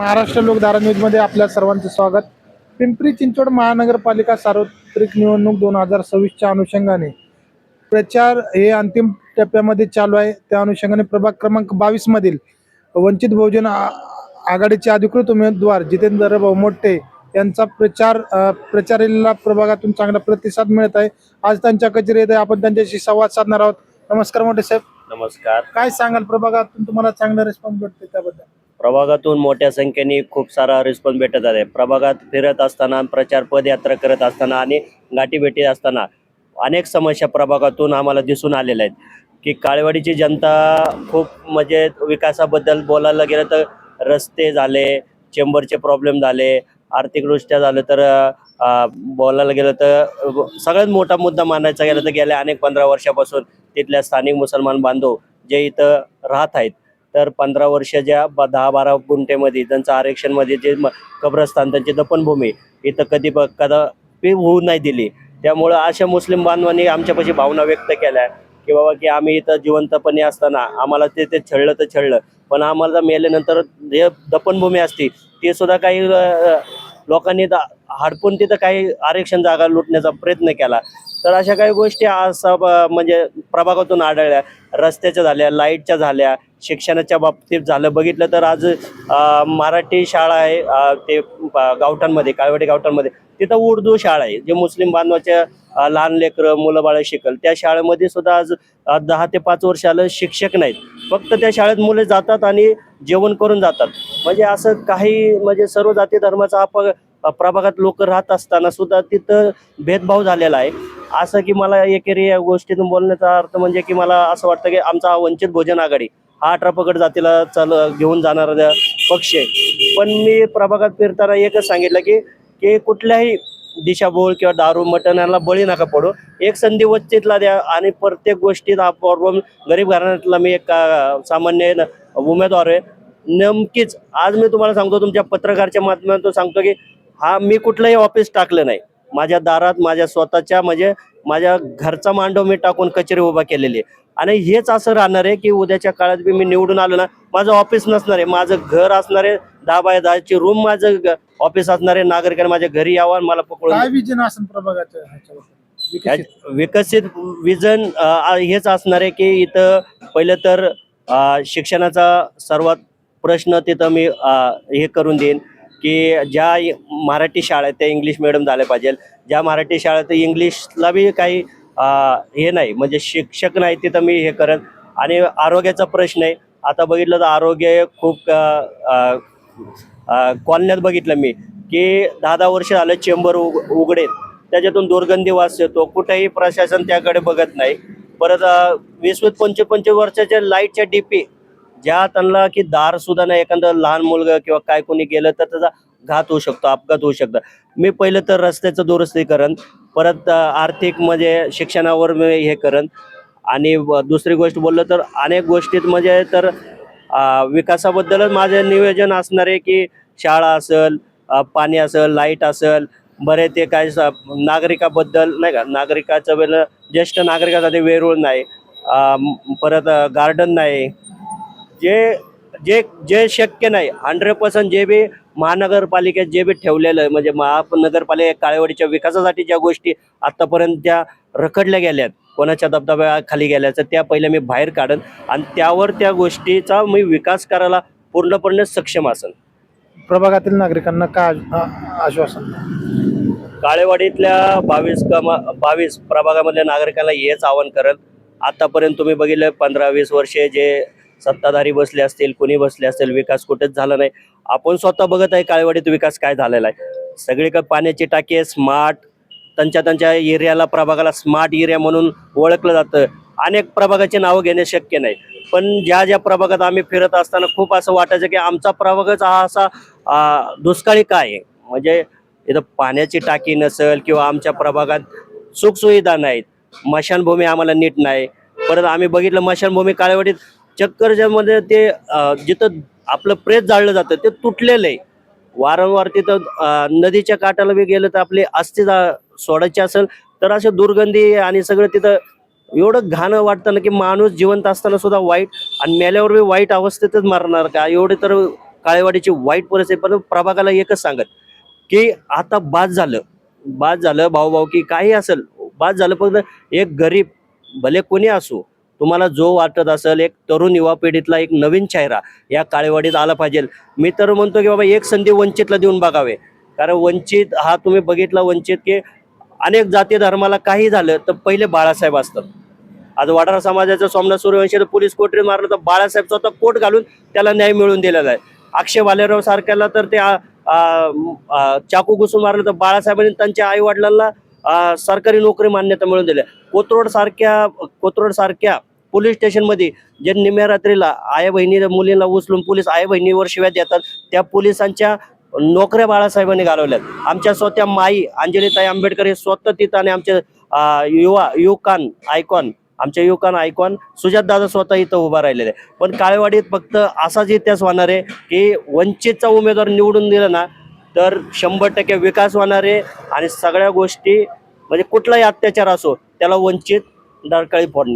महाराष्ट्र लोकधारा न्यूजमध्ये आपल्या सर्वांचे स्वागत. पिंपरी चिंचवड महानगरपालिका सार्वत्रिक निवडणूक दोन हजार सव्वीसच्या अनुषंगाने. प्रचार हे अंतिम टप्प्यामध्ये चालू आहे. त्या अनुषंगाने प्रभाग क्रमांक बावीस मधील वंचित बहुजन आघाडीचे अधिकृत उमेदवार जितेंद्र भाऊ मोठे यांचा प्रचार प्रचाराला प्रभागातून चांगला प्रतिसाद मिळत आहे. आज त्यांच्या कचेरी येते आपण त्यांच्याशी संवाद साधणार आहोत. नमस्कार मोठे साहेब. नमस्कार. काय सांगाल? प्रभागातून तुम्हाला चांगला रिस्पॉन्स भेटते त्याबद्दल? प्रभागातून मोठ्या संख्येने खूप सारा रिस्पॉन्स भेटत आहे. प्रभागात फिरत असताना प्रचार पदयात्रा करत असताना आणि गाठीभेटी असताना अनेक समस्या प्रभागातून आम्हाला दिसून आलेल्या आहेत. की काळेवाडीची जनता खूप म्हणजे विकासाबद्दल बोलायला गेलं तर रस्ते झाले चेंबरचे प्रॉब्लेम झाले आर्थिकदृष्ट्या झालं तर बोलायला गेलं तर सगळ्यात मोठा मुद्दा मानायचा गेला तर गेल्या अनेक पंधरा वर्षापासून तिथल्या स्थानिक मुसलमान बांधव जे इथं राहत आहेत तर पंधरा वर्षाच्या ब- दहा बारा गुंठेमध्ये त्यांचं आरक्षणमध्ये जे म- कब्रस्तान त्यांची दफनभूमी इथं कधी ब- कदापि होऊ नाही दिली. त्यामुळं अशा मुस्लिम बांधवांनी आमच्यापाशी भावना व्यक्त केल्या की बाबा की आम्ही इथं जिवंतपणे असताना आम्हाला ते ते छळलं तर छळलं. पण आम्हाला मेल्यानंतर जे दफनभूमी असती ते सुद्धा काही लोकांनी हडपून तिथं काही आरक्षण जागा लुटण्याचा प्रयत्न केला. तर अशा काही गोष्टी आज सब म्हणजे प्रभागातून आढळल्या. रस्त्याच्या झाल्या लाईटच्या झाल्या शिक्षणाच्या बाबतीत झालं. बघितलं तर आज मराठी शाळा आहे ते गावठांमध्ये काळवडे काळवाडी तिथं उर्दू शाळा आहे जे मुस्लिम बांधवाच्या लहान लेकरं मुलं बाळ शिकल. त्या शाळेमध्ये सुद्धा आज दहा ते पाच वर्ष आलं शिक्षक नाहीत. फक्त त्या शाळेत मुले जातात आणि जेवण करून जातात. म्हणजे असं काही म्हणजे सर्व जाती धर्माचा आपण प्रभागात लोक राहत असताना सुद्धा तिथं भेदभाव झालेला आहे. असं की मला एकेरी या गोष्टीतून बोलण्याचा अर्थ म्हणजे की मला असं वाटतं की आमचा वंचित भोजन आघाडी हा अठरा पकड जातीला चाल घेऊन जाणारा पक्ष आहे. पण मी प्रभागात फिरताना एकच सांगितलं की की कुठल्याही दिशाभूल किंवा दारू मटण याला बळी नका पडू. एक संधी वच्चेतला द्या आणि प्रत्येक गोष्टीत हा प्रॉब्लेम गरीब घराण्यातला मी एक सामान्य उमेदवार आहे. नेमकीच आज मी तुम्हाला सांगतो तुमच्या पत्रकारच्या माध्यमातून सांगतो की हा मी कुठलंही ऑफिस टाकलं नाही. माझ्या दारात माझ्या स्वतःच्या म्हणजे माझ्या घरचा मांडव मी टाकून कचेरी उभा केलेली आहे. आणि हेच असं राहणार आहे की उद्याच्या काळात बी मी निवडून आलो ना माझं ऑफिस नसणार आहे. माझं घर असणार आहे दहा बाय दहाची रूम माझं ऑफिस असणार आहे. नागरिकांना माझ्या घरी यावं आणि मला पकडून विकसित? विजन हेच असणार आहे की इथं पहिलं तर शिक्षणाचा सर्वात प्रश्न तिथं मी हे करून देईन. की ज्या मराठी शाळा आहेत त्या इंग्लिश मिडियम झाल्या पाहिजे ज्या मराठी शाळेत इंग्लिशला बी काही हे नाही म्हणजे शिक्षक नाही तिथं मी हे करत. आणि आरोग्याचा प्रश्न आहे. आता बघितलं तर आरोग्य खूप कॉलन्यात बघितलं मी की दहा दहा वर्ष झालं चेंबर उग उघडेल त्याच्यातून दुर्गंधी वास येतो. कुठेही प्रशासन त्याकडे बघत नाही. परत वीस वीस पंचवीस पंचवीस वर्षाच्या लाईटच्या डीपी ज्या त्यांना की दार सुद्धा नाही एखादं लहान मुलगा किंवा काय कोणी गेलं तर त्याचा घात होऊ शकतो अपघात होऊ शकतो. मी पहिलं तर रस्त्याचं दुरुस्तीकरण परत आर्थिक म्हणजे शिक्षणावर मी हे करण. आणि दुसरी गोष्ट बोललं तर अनेक गोष्टीत म्हणजे तर विकासाबद्दलच माझं नियोजन असणार आहे की शाळा असेल पाणी असेल लाइट असेल बरे ते काय नागरिकाबद्दल नाही का नागरिकाचं वेळ ज्येष्ठ नागरिकासाठी वेरूळ नाही परत गार्डन नाही जे जे जे शक्य नाही हंड्रेड पर्सेंट जे बी महानगरपालिकेत जे बी ठेवलेलं आहे म्हणजे महानगरपालिका काळेवाडीच्या विकासासाठी ज्या गोष्टी आतापर्यंत त्या रखडल्या गेल्यात कोणाच्या दबदब्याखाली गेल्या तर त्या पहिल्या मी बाहेर काढन आणि त्यावर त्या गोष्टीचा मी विकास करायला पूर्णपणे सक्षम असेल प्रभागातील नागरिकांना काय आ- आश्वासन काळेवाडीतल्या बावीस कमा बावीस प्रभागामधल्या नागरिकांना हेच आवाहन करेल. आतापर्यंत तुम्ही बघितलं पंधरा वीस वर्षे जे सत्ताधारी बसले असतील कोणी बसले असतील विकास कुठेच झाला नाही. आपण स्वतः बघत आहे काळेवाडीत विकास काय झालेला आहे. सगळीकडे पाण्याची टाकी स्मार्ट त्यांच्या त्यांच्या एरियाला प्रभागाला स्मार्ट एरिया म्हणून ओळखलं जातं. अनेक प्रभागाची नावं घेणे शक्य नाही. पण ज्या ज्या प्रभागात आम्ही फिरत असताना खूप असं वाटायचं की आमचा प्रभागच हा असा दुष्काळी काय आहे? म्हणजे इथं पाण्याची टाकी नसेल किंवा आमच्या प्रभागात सुखसुविधा नाहीत. मशानभूमी आम्हाला नीट नाही. परत आम्ही बघितलं मशानभूमी काळेवाडीत चक्करच्यामध्ये ते जिथं आपलं प्रेत जाळलं जातं ते तुटलेलं आहे. वारंवार तिथं नदीच्या काठाला बी गेलं तर आपली अस्थि जा- सोडायची असेल तर असे दुर्गंधी आणि सगळं तिथं एवढं घाणं वाटतं ना की माणूस जिवंत असताना सुद्धा वाईट आणि मेल्यावर बी वाईट अवस्थेतच मरणार का? एवढे तर काळेवाडीची वाईट परिस्थिती पण प्रभागाला एकच सांगत की आता बाद झालं. बाद झालं भाऊ भाऊ की काही असेल बाद झालं फक्त एक गरीब भले कोणी असो तुम्हाला जो वाटत असेल एक तरुण युवा पिढीतला एक नवीन चेहरा या काळेवाडीत आला पाहिजे. मी तर म्हणतो की बाबा एक संधी वंचितला देऊन बघावे. कारण वंचित हा तुम्ही बघितला वंचित की अनेक जाती धर्माला काही झालं तर पहिले बाळासाहेब असतात. आज वडारा समाजाचं सोमनाथ सूर्यवंशी पोलीस कोठरी मारलं तर बाळासाहेब स्वतः कोट घालून त्याला न्याय मिळवून दिलेला आहे. अक्षय वालेराव सारख्याला तर ते चाकू घुसून मारलं तर बाळासाहेबांनी त्यांच्या आई वडिलांना सरकारी नोकरी मान्यता मिळवून दिली. कोथरोड सारख्या कोथरोड सारख्या पोलीस स्टेशनमध्ये जे निम्या रात्रीला आया बहिणी मुलींना उचलून पोलीस आया बहिणीवर शिव्या देतात त्या पोलिसांच्या नोकऱ्या बाळासाहेबांनी घालवल्यात आमच्या स्वतः माई अंजलीताई आंबेडकर हे स्वतः तिथं आणि आमचे युवा युवकान आयकॉन आमच्या युवकान आयकॉन सुजात दादा स्वतः इथं उभा राहिलेले आहे. पण काळेवाडीत फक्त असाच इतिहास होणार आहे की वंचितचा उमेदवार निवडून दिला ना तर शंभर टक्के विकास होणार आहे आणि सगळ्या गोष्टी म्हणजे कुठलाही अत्याचार असो त्याला वंचित डरकाळी फोडणे